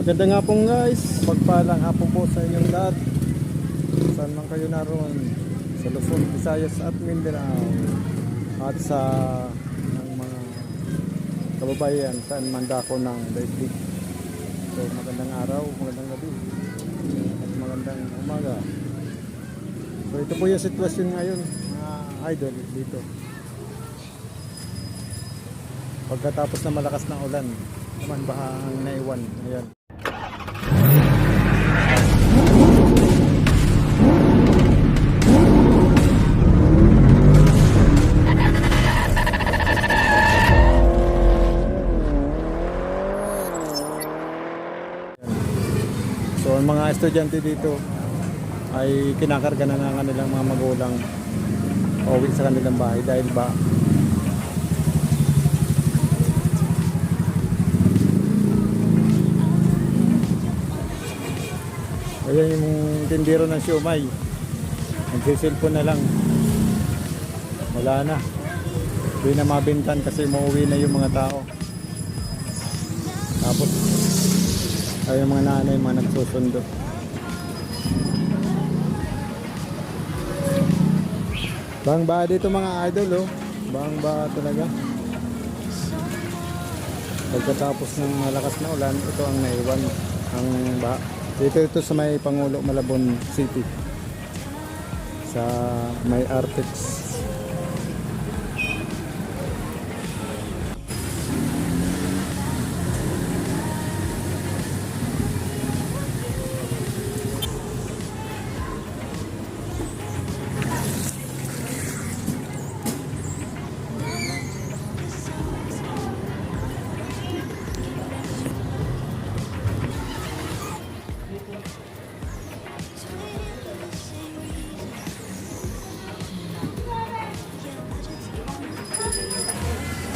Maganda nga pong guys, pagpalang hapon po sa inyong lahat. Saan man kayo naroon, sa Luzon, Visayas at Mindanao. At sa ng mga kababayan saan man dako ng daigdig. So magandang araw, magandang gabi, at magandang umaga. So ito po yung sitwasyon ngayon, mga idol dito. Pagkatapos na malakas ng ulan, naman baha ang naiwan. Ayan. Mga estudyante dito ay kinakarga na ng kanilang mga magulang pauwi sa kanilang bahay dahil ba Ayan yung tindero ng siomay. Nagsisilpon na lang. Wala na. Hindi na mabintan kasi mauwi na yung mga tao. Tapos ay mga nanay mga nagsusundo. Bang ba dito mga idol oh. Bang ba talaga. Pagkatapos ng malakas na ulan, ito ang naiwan ang ba. Dito ito sa may Pangulo Malabon City. Sa may Artex.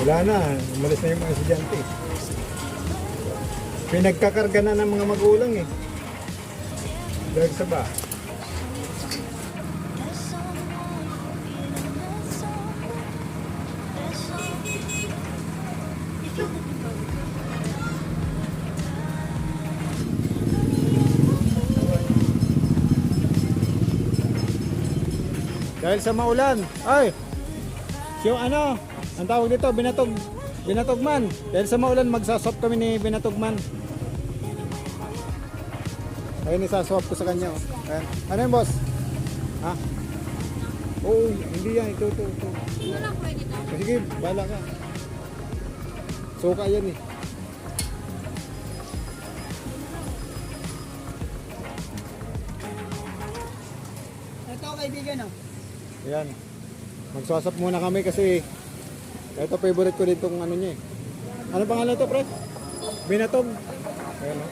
Wala na, umalis na yung mga estudyante. Pinagkakarga na ng mga magulang eh. Dahil sa ba? Dahil sa maulan. Ay! Yung ano, ang tawag dito, binatog, binatogman. Dahil sa maulan, magsaswap kami ni binatogman. Ayun, isaswap ko sa kanya. Oh. Ayan. Ano yun, boss? Ha? Oo, hindi yan. Ito, ito, ito. Sino lang pwede to? Sige, bala ka. Suka yan eh. Ito kaibigan oh. Ayan. Magsasap muna kami kasi ito favorite ko din tong ano niya eh. Ano pangalan to, pre? Binatog. Ayan oh.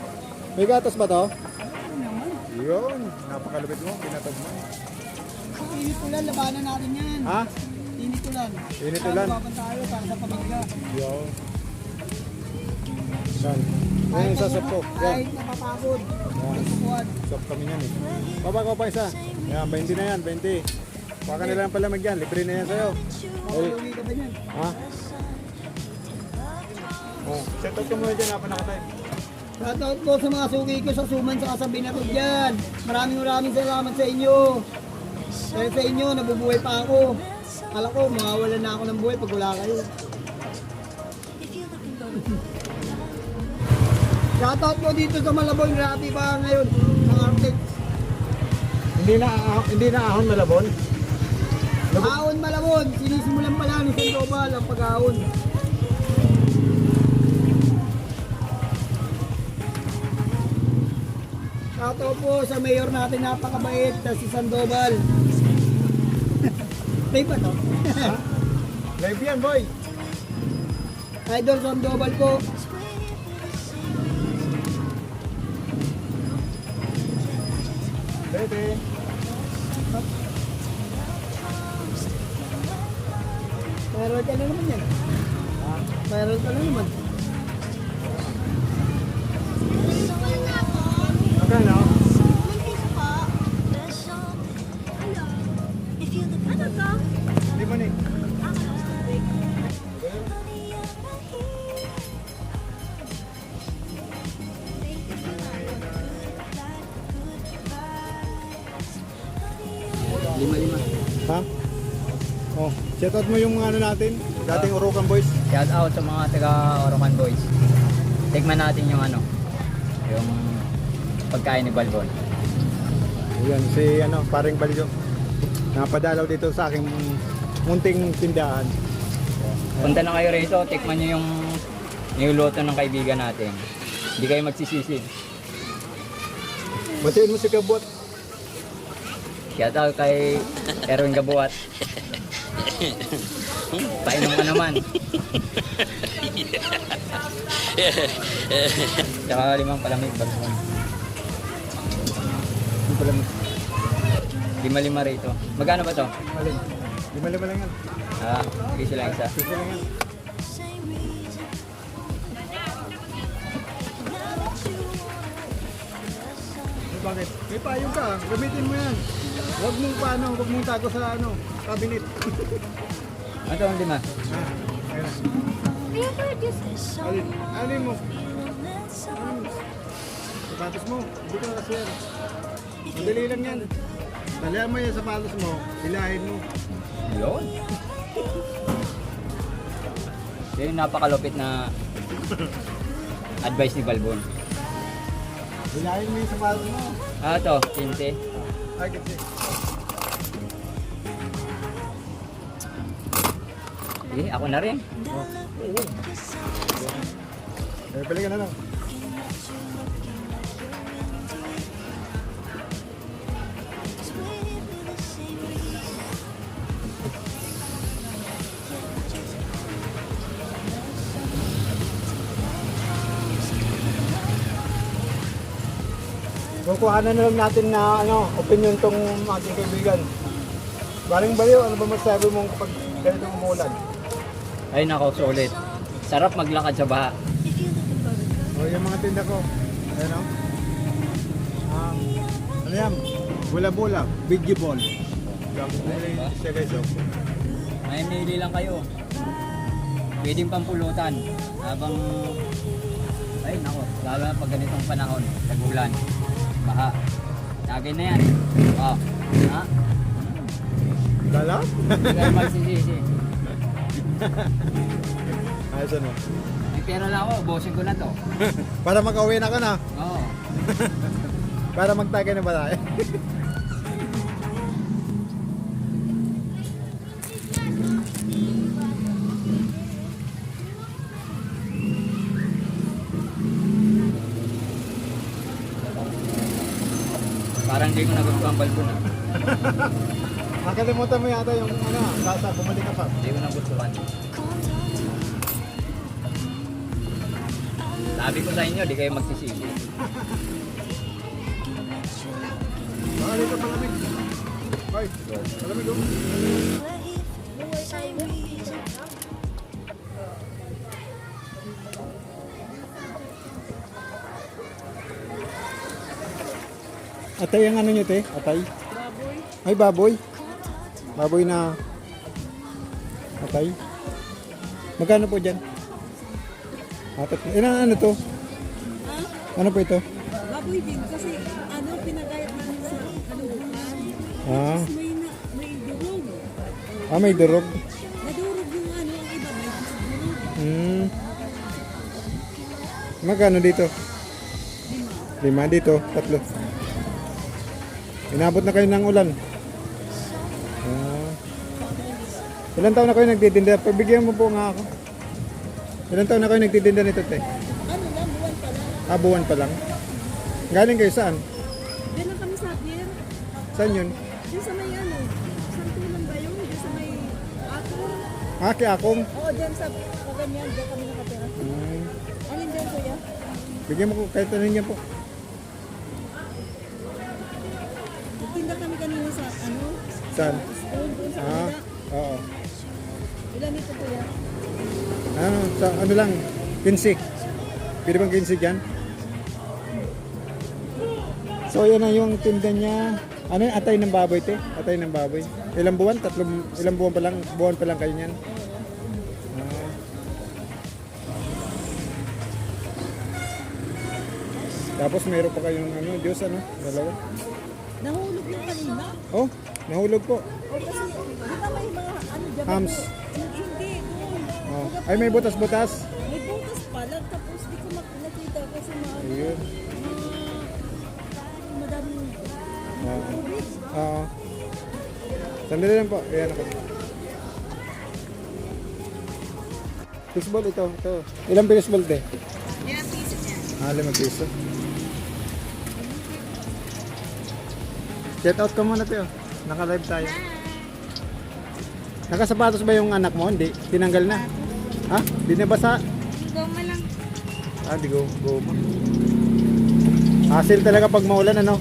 May gatas ba to? Yun. Napakalupit mo. Binatog mo. Init ulan, labanan natin yan. Ha? Init ulan. Init ulan. Baban tayo para sa pamilya. Yun. Yan yung sasap ko. Yan. Kahit napapagod. Yan. Sasap kami yan eh. Baba ko pa isa. Yan, 20 na yan. 20. Baka nila lang pala magyan. Libre na yan sa'yo. Ay, ba ha? Oh, set up ka muna dyan. Hapa nakatay. Shoutout po sa mga suki ko sa Suman sa kasabi na ko dyan. Maraming maraming salamat sa inyo. Dahil sa inyo, nabubuhay pa ako. Kala ko, mawawalan na ako ng buhay pag wala kayo. Shoutout po dito sa Malabon, grabe pa ngayon. Ang Artex. Hindi na, ah, hindi na ahon malabon. Ahon Malabon, sinisimulan pala ni Sandoval ang pag-ahon. Shoutout po sa mayor natin napakabait na si Sandoval. May ba to? Live yan, boy. Idol Sandoval po. Pwede. Viral ka na naman yan. Viral ka na naman. Shout out mo yung ano natin, dating Orokan Boys. Shout out sa mga taga Orocan Boys. Tikman natin yung ano, yung pagkain ni Balbon. Ayan, si ano, paring Balido. Napadalaw dito sa aking munting tindahan. Punta na kayo rito, tikman nyo yung niluluto ng kaibigan natin. Hindi kayo magsisisi. Batiin mo si Kabot. Shout out kay Erwin Gabuat. Painom ka naman. Tsaka limang palamig Balbon. Yung pala mo. Lima-lima rito. Magkano ba to? Alin? Lima-lima lang yan. Ah, piso lang isa. Sige lang yan. Bakit? May payong ka. Gamitin mo yan. Huwag mong paano, huwag mong tago sa ano, cabinet. Ano ang lima? Favorite is Alin? Alin mo? Alin? Sapatos mo. Hindi ka kasi yan. Madali lang yan. Talihan mo yung sapatos mo. Hilahin mo. Yun. Yun yung napakalupit na advice ni Balbon. Hilahin mo yung sapatos mo. Ah, to, tinte. Ay, kasi. Eh, ako na rin. Oh. Oo. Eh, ka na lang. Kukuhanan na lang natin na ano, opinion tong ating kaibigan. Baling baliw, ano ba masabi mo kapag ganito umuulan? Ay, nako, sulit. Sarap maglakad sa baha. O yung mga tinda ko. Ayan o. Um, ano yan? Bula-bula. Biggie ball. Oh. May mili lang kayo. Pwedeng pampulutan. Habang, ay nako, lalo na pag ganitong panahon, tagulan, baha. Lagay na yan. Oh, ha? Lala? Hindi magsisisi. Ayos ano. May pera na ako, bosin ko na to. Para makauwi na ka na. Oo. Para magtagay na ba tayo? Parang hindi ko nagustuhan ang ah. Nakalimutan mo yata yung ano, sasa, bumalik ka pa. Hindi ko nagustuhan. Sabi ko sa inyo, di kayo magsisisi. Baka dito malamig. Ay, malamig oh. buhay tayo. Atay ang ano nyo te? Atay? Baboy. Ay, baboy. Baboy na atay. Magkano po dyan? Apat. Ilan ano to? Ano po ito? Baboy din kasi ano pinagayat namin sa kalubukan. Ah, May na, may durog. ah may durog. Nadurog yung ano ang iba may durog. Hmm. Magkano dito? Lima dito, tatlo. Inabot na kayo ng ulan. Ilan taon na kayo nagtitinda? Pagbigyan mo po nga ako. Ilan taon na kayo nagtitinda nito, te? Ano lang buwan pa lang. Ah, buwan pa lang. Galing kayo saan? Diyan lang kami sa Pier. Saan yun? Diyan sa may ano. Santulan ba yun? Diyan sa may ato. Ah, kay Akong. Oo, diyan sa kaganyan. Diyan kami nakatira. Hmm. Alin diyan kuya? Bigyan mo ko kahit ano niya po. Nagtinda kami kanina sa ano. Saan? Stone doon sa Ah, kanila. Ilan ito kuya? Ano, sa, ano lang, 15. Pwede bang 15 dyan? So, yan na yung tinda niya. Ano yung atay ng baboy, te? Atay ng baboy. Ilang buwan? Tatlong, ilang buwan pa lang? Buwan pa lang kayo niyan? Ah. Tapos meron pa kayong ano, Diyos ano, dalawa. Nahulog yung kanina. Oh, nahulog po. O kasi, di ba may mga ano dyan? Hams. Oh. Ay, may butas-butas. May butas pala, tapos di ko nakita kasi mga Ayun. mga madaming Oo. tubig. Oo. Sandali lang po. Ayan ako. Fishball ito. ito. Ilang fishball te? Ilang piso niya? Ah, limang piso. Shout out ka muna te. oh. Naka-live tayo. Nakasapatos ba yung anak mo? Hindi. Tinanggal na. Ha? Di na basa? Goma lang. Ah, di go. Go. Hassle talaga pag maulan ano?